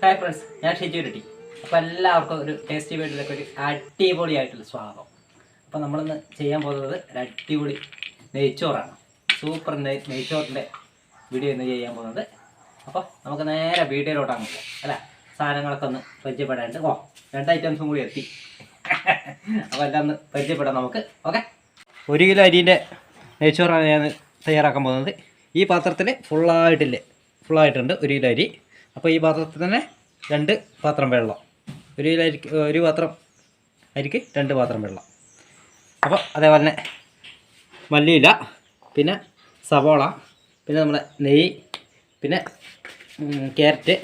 Hi friends ഞാൻ ഷിജു റെഡ്ഡി അപ്പോൾ എല്ലാവർക്കും ഒരു ടേസ്റ്റി വീട്ടിലൊക്കെ ഒരു അടിപൊളിയായിട്ടുള്ള സ്വാഗതം. അപ്പോൾ നമ്മളിന്ന് ചെയ്യാൻ പോകുന്നത് ഒരു അടിപൊളി നെയ്ച്ചോറാണ്. സൂപ്പർ നെയ് നെയ്ച്ചോറിന്റെ വീഡിയോ ഇന്ന് ചെയ്യാൻ പോകുന്നത്. അപ്പോൾ നമുക്ക് നേരെ വീഡിയോയിലോട്ടാണ് പോകാം അല്ല? സാധനങ്ങളൊക്കെ ഒന്ന് പരിചയപ്പെടാണ്ട് ഓ രണ്ട് ഐറ്റംസും കൂടി എത്തി. അപ്പോൾ എല്ലാം ഒന്ന് പരിചയപ്പെടാം നമുക്ക്. ഓക്കെ ഒരു കിലോ അരിന്റെ നെയ്ച്ചോറാണ് ഞാൻ തയ്യാറാക്കാൻ പോകുന്നത്. ഈ പാത്രത്തിൽ ഫുള്ളായിട്ടില്ലേ ഫുള്ളായിട്ടുണ്ട് ഒരു കിലോ അരി. അപ്പോൾ ഈ പാത്രത്തിൽ തന്നെ രണ്ട് പാത്രം വെള്ളം. ഒരു അരിക്ക് ഒരു പാത്രം അരിക്ക് രണ്ട് പാത്രം വെള്ളം. അപ്പോൾ അതേപോലെ തന്നെ മല്ലിയില പിന്നെ സവോള പിന്നെ നമ്മുടെ നെയ്യ് പിന്നെ ക്യാരറ്റ്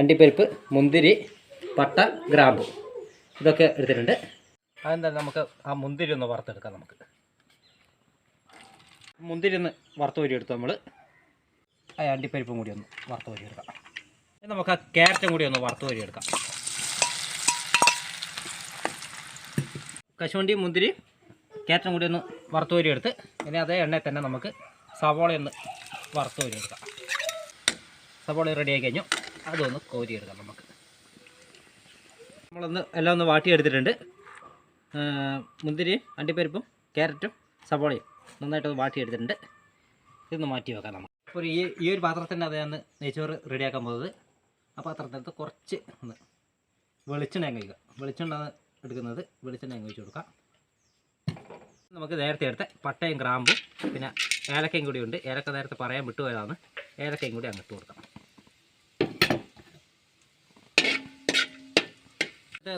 അണ്ടിപ്പരിപ്പ് മുന്തിരി പട്ട ഗ്രാമ്പു. ഇതൊക്കെ എടുത്തിട്ടുണ്ട്. അതെന്താ നമുക്ക് ആ മുന്തിരി ഒന്ന് വറുത്തെടുക്കാം നമുക്ക്. മുന്തിരി ഒന്ന് വറുത്ത് കോരി എടുത്തു നമ്മൾ അണ്ടിപ്പരിപ്പും കൂടി ഒന്ന് വറുത്ത് വരിയെടുക്കാം. ഇനി നമുക്ക് ആ ക്യാരറ്റും കൂടി ഒന്ന് വറുത്ത് വരിയെടുക്കാം. കശുവണ്ടി മുന്തിരി ക്യാരറ്റും കൂടി ഒന്ന് വറുത്ത് വരിയെടുത്ത് ഇനി അതേ എണ്ണയിൽ തന്നെ നമുക്ക് സവോള ഒന്ന് വറുത്ത് വരിയെടുക്കാം. സവോള റെഡി ആയി കഴിഞ്ഞു. അതൊന്ന് കോരി എടുക്കാം നമുക്ക്. നമ്മളൊന്ന് എല്ലാം ഒന്ന് വാട്ടിയെടുത്തിട്ടുണ്ട്. മുന്തിരിയും അണ്ടിപ്പരിപ്പും ക്യാരറ്റും സവോളയും നന്നായിട്ടൊന്ന് വാട്ടിയെടുത്തിട്ടുണ്ട്. ഇതൊന്ന് മാറ്റി വെക്കാം നമ്മൾ അപ്പോൾ ഈ ഈ ഒരു പാത്രത്തിന്റെ അതാണ് നെയ്ച്ചോറ് റെഡിയാക്കാൻ പോകുന്നത് ആ പാത്രത്തിനകത്ത് കുറച്ച് ഒന്ന് വെളിച്ചെണ്ണ അങ്ങ് വെളിച്ചെണ്ണ എടുക്കുന്നത് വെളിച്ചെണ്ണ അങ്ങ് ഒഴിച്ച് കൊടുക്കാം. നമുക്ക് നേരത്തെ എടുത്ത പട്ടയും ഗ്രാമ്പും പിന്നെ ഏലക്കയും കൂടി ഉണ്ട്. ഏലക്ക നേരത്തെ പറയാൻ വിട്ടുപോയതാണ് ഏലക്കയും കൂടി അങ്ങ് ഇട്ട് കൊടുക്കാം.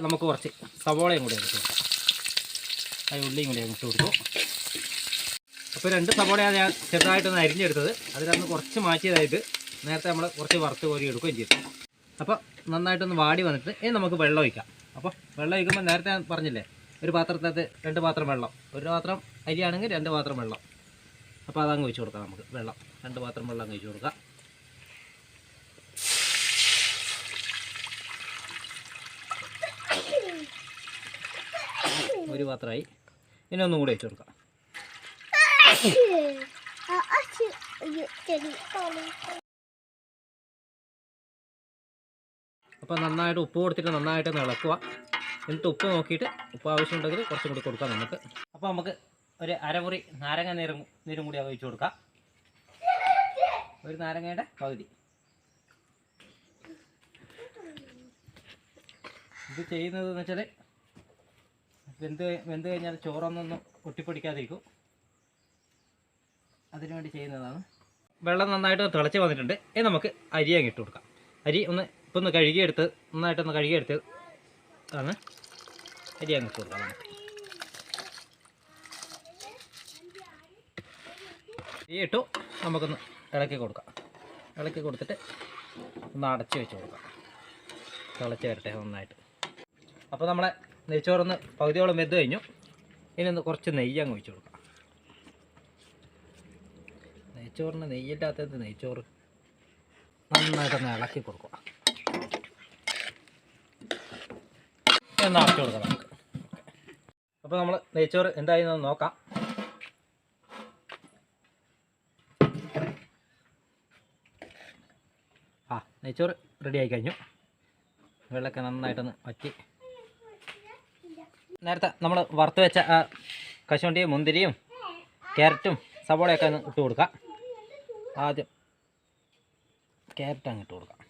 നമുക്ക് കുറച്ച് സവോളയും കൂടി എടുത്ത് കൊടുക്കാം. അതിനുള്ളിയും കൂടി അങ്ങ് ഇട്ട് കൊടുത്തു. അപ്പോൾ രണ്ട് സവോളയാണ് ഞാൻ ചെറുതായിട്ടൊന്ന് അരിഞ്ഞെടുത്തത്. അതിലന്ന് കുറച്ച് മാറ്റിയതായിട്ട് നേരത്തെ നമ്മൾ കുറച്ച് വറുത്ത് കോരി എടുക്കുകയും ചെയ്തു. അപ്പോൾ നന്നായിട്ടൊന്ന് വാടി വന്നിട്ട് ഇനി നമുക്ക് വെള്ളം ഒഴിക്കാം. അപ്പോൾ വെള്ളം ഒഴിക്കുമ്പോൾ നേരത്തെ ഞാൻ പറഞ്ഞില്ലേ ഒരു പാത്രത്തിനകത്ത് രണ്ട് പാത്രം വെള്ളം. ഒരു പാത്രം അരിയാണെങ്കിൽ രണ്ട് പാത്രം വെള്ളം. അപ്പോൾ അതങ്ങ് ഒഴിച്ച് കൊടുക്കാം നമുക്ക് വെള്ളം. രണ്ട് പാത്രം വെള്ളം അങ്ങ് ഒഴിച്ച് കൊടുക്കാം. ഒരു പാത്രമായി. ഇനി ഒന്നും കൂടി ഒഴിച്ച് കൊടുക്കാം. അപ്പോൾ നന്നായിട്ട് ഉപ്പ് കൊടുത്തിട്ട് നന്നായിട്ട് ഇളക്കുക. എന്നിട്ട് ഉപ്പ് നോക്കിയിട്ട് ഉപ്പ് ആവശ്യമുണ്ടെങ്കിൽ കുറച്ചും കൂടി കൊടുക്കാം നമുക്ക്. അപ്പോൾ നമുക്ക് ഒരു അരമുറി നാരങ്ങ നീരും നീരും കൂടി ഒഴിച്ച് കൊടുക്കാം. ഒരു നാരങ്ങയുടെ പകുതി. ഇത് ചെയ്യുന്നത് എന്ന് വെച്ചാൽ വെന്ത് വെന്ത് കഴിഞ്ഞാൽ ചോറൊന്നൊന്നും ഒട്ടിപ്പിടിക്കാതിരിക്കും അതിനു വേണ്ടി ചെയ്യുന്നതാണ്. വെള്ളം നന്നായിട്ട് തിളച്ച് വന്നിട്ടുണ്ട്. ഇനി നമുക്ക് അരി അങ്ങ് ഇട്ട് കൊടുക്കാം. അരി ഒന്ന് ഇപ്പം ഒന്ന് കഴുകിയെടുത്ത് നന്നായിട്ടൊന്ന് കഴുകിയെടുത്ത് ആണ് അരി അങ്ങ് ഇട്ട് കൊടുക്കാം അരി ഇട്ടു. നമുക്കൊന്ന് ഇളക്കി കൊടുക്കാം. ഇളക്കി കൊടുത്തിട്ട് ഒന്ന് അടച്ച് വെച്ച് കൊടുക്കാം. തിളച്ച് വരട്ടെ നന്നായിട്ട്. അപ്പോൾ നമ്മളെ നെയ്ച്ചോറൊന്ന് പകുതിയോളം വെന്ത് കഴിഞ്ഞു. ഇനി ഒന്ന് കുറച്ച് നെയ്യ് അങ്ങ് ഒഴിച്ച് കൊടുക്കാം. നെയ്ച്ചോറിന് നെയ്യില്ലാത്തത് നെയ്ച്ചോറ് നന്നായിട്ടൊന്ന് ഇളക്കി കൊടുക്കുക. എന്ന് അടച്ചു കൊടുക്കാം നമുക്ക്. അപ്പോൾ നമ്മൾ നെയ്ച്ചോറ് എന്തായി നോക്കാം. ആ നെയ്ച്ചോറ് റെഡി ആയി കഴിഞ്ഞു. വെള്ളമൊക്കെ നന്നായിട്ടൊന്ന് വറ്റി. നേരത്തെ നമ്മൾ വറുത്ത് വെച്ച കശുവണ്ടിയും മുന്തിരിയും ക്യാരറ്റും സവോളയൊക്കെ ഒന്ന് ഇട്ട് കൊടുക്കാം. ആദ്യം ക്യാരറ്റ് അങ്ങ് ഇട്ട് കൊടുക്കാം.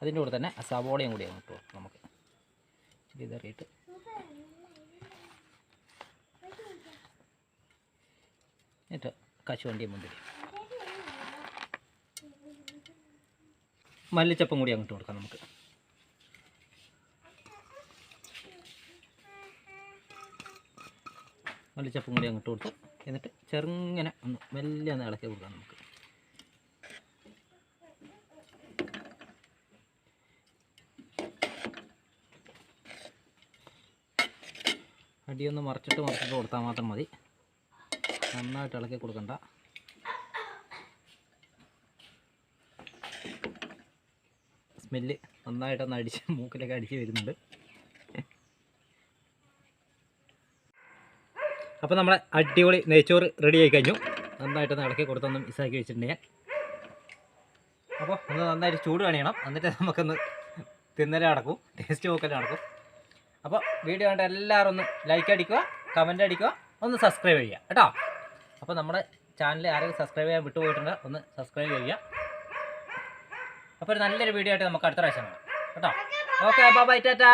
അതിന്റെ കൂടെ തന്നെ സവോളയും കൂടി അങ്ങ് ഇട്ട് കൊടുക്കാം നമുക്ക്. ഇതറിയിട്ട്. എന്നിട്ട് കശുവണ്ടി മുന്തിരി മല്ലിച്ചപ്പും കൂടി അങ്ങ് ഇട്ട് കൊടുക്കാം നമുക്ക്. മല്ലിച്ചപ്പും കൂടി അങ്ങോട്ട് കൊടുത്ത് എന്നിട്ട് ചെറുങ്ങനെ ഒന്ന് മെല്ലെ ഒന്ന് ഇളക്കി കൊടുക്കാം നമുക്ക്. അടിയൊന്ന് മറിച്ചിട്ട് മറിച്ചിട്ട് കൊടുത്താൽ മാത്രം മതി. നന്നായിട്ട് ഇളക്കി കൊടുക്കണ്ട. സ്മെല്ല് നന്നായിട്ടൊന്ന് അടിച്ച് മൂക്കിലൊക്കെ അടിച്ച് വരുന്നുണ്ട്. അപ്പോൾ നമ്മളെ അടിപൊളി നെയ്ച്ചോറ് റെഡി ആയി കഴിഞ്ഞു. നന്നായിട്ടൊന്ന് ഇളക്കി കൊടുത്തൊന്ന് മിസ്സാക്കി വെച്ചിട്ടുണ്ട് ഞാൻ. അപ്പോൾ ഒന്ന് നന്നായിട്ട് ചൂട് കാണിയണം. എന്നിട്ട് നമുക്കൊന്ന് തിന്നലടക്കും ടേസ്റ്റ് നോക്കൽ നടക്കും. അപ്പോൾ വീഡിയോ കണ്ട എല്ലാവരും ഒന്ന് ലൈക്ക് അടിക്കുക കമന്റ് അടിക്കുക ഒന്ന് സബ്സ്ക്രൈബ് ചെയ്യുക കേട്ടോ? അപ്പോൾ നമ്മുടെ ചാനൽ ആരെങ്കിലും സബ്സ്ക്രൈബ് ചെയ്യാൻ വിട്ടുപോയിട്ടുണ്ട് ഒന്ന് സബ്സ്ക്രൈബ് ചെയ്യുക. അപ്പോൾ ഒരു നല്ലൊരു വീഡിയോ ആയിട്ട് നമുക്ക് അടുത്ത പ്രാവശ്യം കേട്ടോ? Okay bye tata.